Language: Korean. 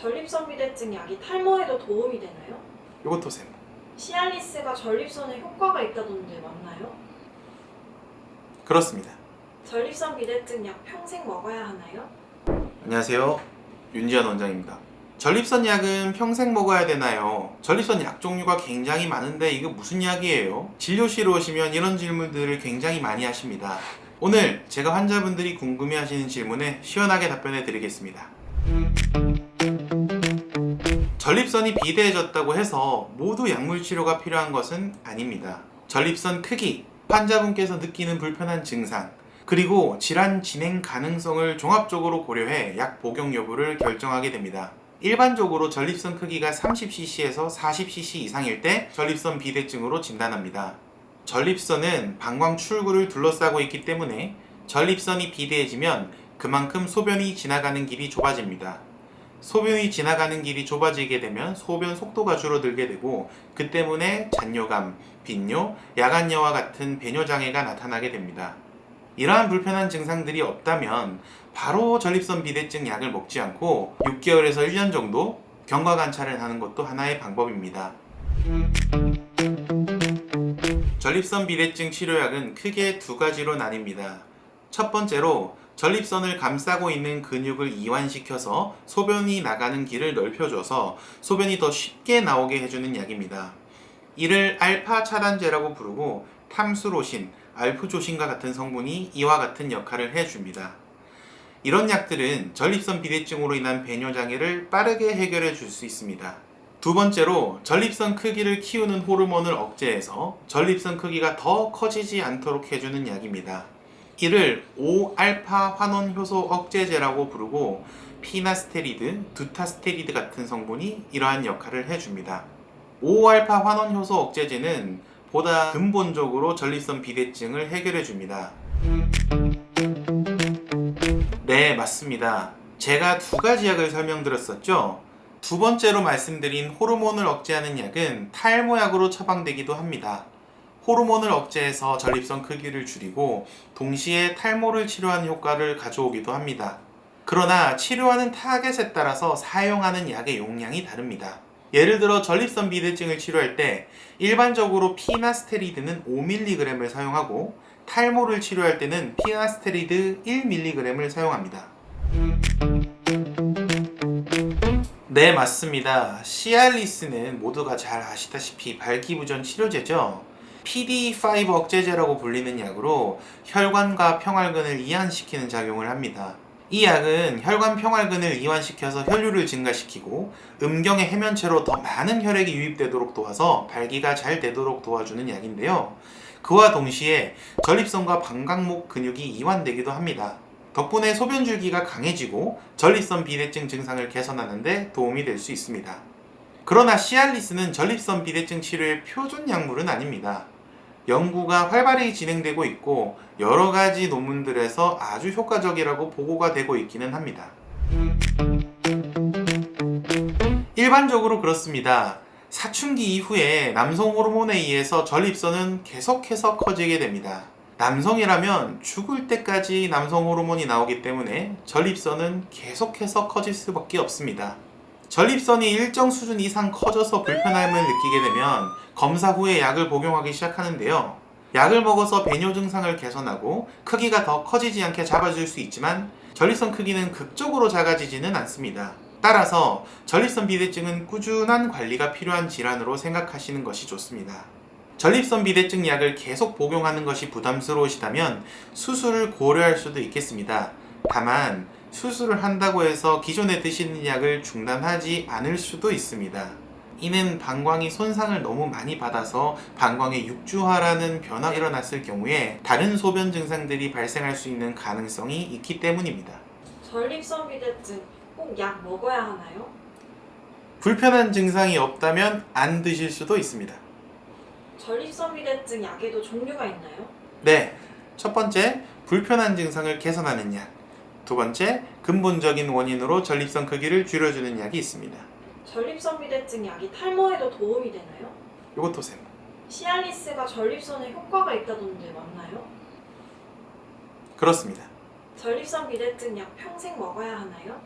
전립선 비대증 약이 탈모에도 도움이 되나요? 이것도 세모. 시알리스가 전립선에 효과가 있다던데 맞나요? 그렇습니다. 전립선 비대증 약 평생 먹어야 하나요? 안녕하세요. 윤지현 원장입니다. 전립선 약은 평생 먹어야 되나요? 전립선 약 종류가 굉장히 많은데 이거 무슨 약이에요? 진료실에 오시면 이런 질문들을 굉장히 많이 하십니다. 오늘 제가 환자분들이 궁금해하시는 질문에 시원하게 답변해 드리겠습니다. 전립선이 비대해졌다고 해서 모두 약물 치료가 필요한 것은 아닙니다. 전립선 크기, 환자분께서 느끼는 불편한 증상, 그리고 질환 진행 가능성을 종합적으로 고려해 약 복용 여부를 결정하게 됩니다. 일반적으로 전립선 크기가 30cc에서 40cc 이상일 때 전립선 비대증으로 진단합니다. 전립선은 방광 출구를 둘러싸고 있기 때문에 전립선이 비대해지면 그만큼 소변이 지나가는 길이 좁아집니다. 소변이 지나가는 길이 좁아지게 되면 소변 속도가 줄어들게 되고 그 때문에 잔뇨감, 빈뇨, 야간여와 같은 배뇨 장애가 나타나게 됩니다. 이러한 불편한 증상들이 없다면 바로 전립선 비대증 약을 먹지 않고 6개월에서 1년 정도 경과 관찰을 하는 것도 하나의 방법입니다. 전립선 비대증 치료약은 크게 두 가지로 나뉩니다. 첫 번째로 전립선을 감싸고 있는 근육을 이완시켜서 소변이 나가는 길을 넓혀줘서 소변이 더 쉽게 나오게 해주는 약입니다. 이를 알파 차단제라고 부르고 탐수로신, 알프조신과 같은 성분이 이와 같은 역할을 해줍니다. 이런 약들은 전립선 비대증으로 인한 배뇨 장애를 빠르게 해결해 줄 수 있습니다. 두 번째로 전립선 크기를 키우는 호르몬을 억제해서 전립선 크기가 더 커지지 않도록 해주는 약입니다. 이를 5알파 환원 효소 억제제라고 부르고 피나스테리드, 두타스테리드 같은 성분이 이러한 역할을 해줍니다. 5알파 환원 효소 억제제는 보다 근본적으로 전립선 비대증을 해결해 줍니다. 네, 맞습니다. 제가 두 가지 약을 설명드렸었죠? 두 번째로 말씀드린 호르몬을 억제하는 약은 탈모약으로 처방되기도 합니다. 호르몬을 억제해서 전립선 크기를 줄이고 동시에 탈모를 치료하는 효과를 가져오기도 합니다. 그러나 치료하는 타겟에 따라서 사용하는 약의 용량이 다릅니다. 예를 들어 전립선 비대증을 치료할 때 일반적으로 피나스테리드는 5mg을 사용하고 탈모를 치료할 때는 피나스테리드 1mg을 사용합니다. 네, 맞습니다. 시알리스는 모두가 잘 아시다시피 발기부전 치료제죠. PDE5 억제제라고 불리는 약으로 혈관과 평활근을 이완시키는 작용을 합니다. 이 약은 혈관 평활근을 이완시켜서 혈류를 증가시키고 음경의 해면체로 더 많은 혈액이 유입되도록 도와서 발기가 잘 되도록 도와주는 약인데요. 그와 동시에 전립선과 방광목 근육이 이완되기도 합니다. 덕분에 소변 줄기가 강해지고 전립선 비대증 증상을 개선하는 데 도움이 될 수 있습니다. 그러나 시알리스는 전립선 비대증 치료의 표준 약물은 아닙니다. 연구가 활발히 진행되고 있고 여러 가지 논문들에서 아주 효과적이라고 보고가 되고 있기는 합니다. 일반적으로 그렇습니다. 사춘기 이후에 남성 호르몬에 의해서 전립선은 계속해서 커지게 됩니다. 남성이라면 죽을 때까지 남성 호르몬이 나오기 때문에 전립선은 계속해서 커질 수밖에 없습니다. 전립선이 일정 수준 이상 커져서 불편함을 느끼게 되면 검사 후에 약을 복용하기 시작하는데요. 약을 먹어서 배뇨 증상을 개선하고 크기가 더 커지지 않게 잡아줄 수 있지만 전립선 크기는 극적으로 작아지지는 않습니다. 따라서 전립선 비대증은 꾸준한 관리가 필요한 질환으로 생각하시는 것이 좋습니다. 전립선 비대증 약을 계속 복용하는 것이 부담스러우시다면 수술을 고려할 수도 있겠습니다. 다만 수술을 한다고 해서 기존에 드시는 약을 중단하지 않을 수도 있습니다. 이는 방광이 손상을 너무 많이 받아서 방광의 육주화라는 변화가 일어났을 경우에 다른 소변 증상들이 발생할 수 있는 가능성이 있기 때문입니다. 전립선 비대증 꼭 약 먹어야 하나요? 불편한 증상이 없다면 안 드실 수도 있습니다. 전립선 비대증 약에도 종류가 있나요? 네. 첫 번째, 불편한 증상을 개선하는 약. 두 번째, 근본적인 원인으로 전립선 크기를 줄여주는 약이 있습니다. 전립선 비대증 약이 탈모에도 도움이 되나요? 이것도 세모. 시알리스가 전립선에 효과가 있다던데 맞나요? 그렇습니다. 전립선 비대증 약 평생 먹어야 하나요?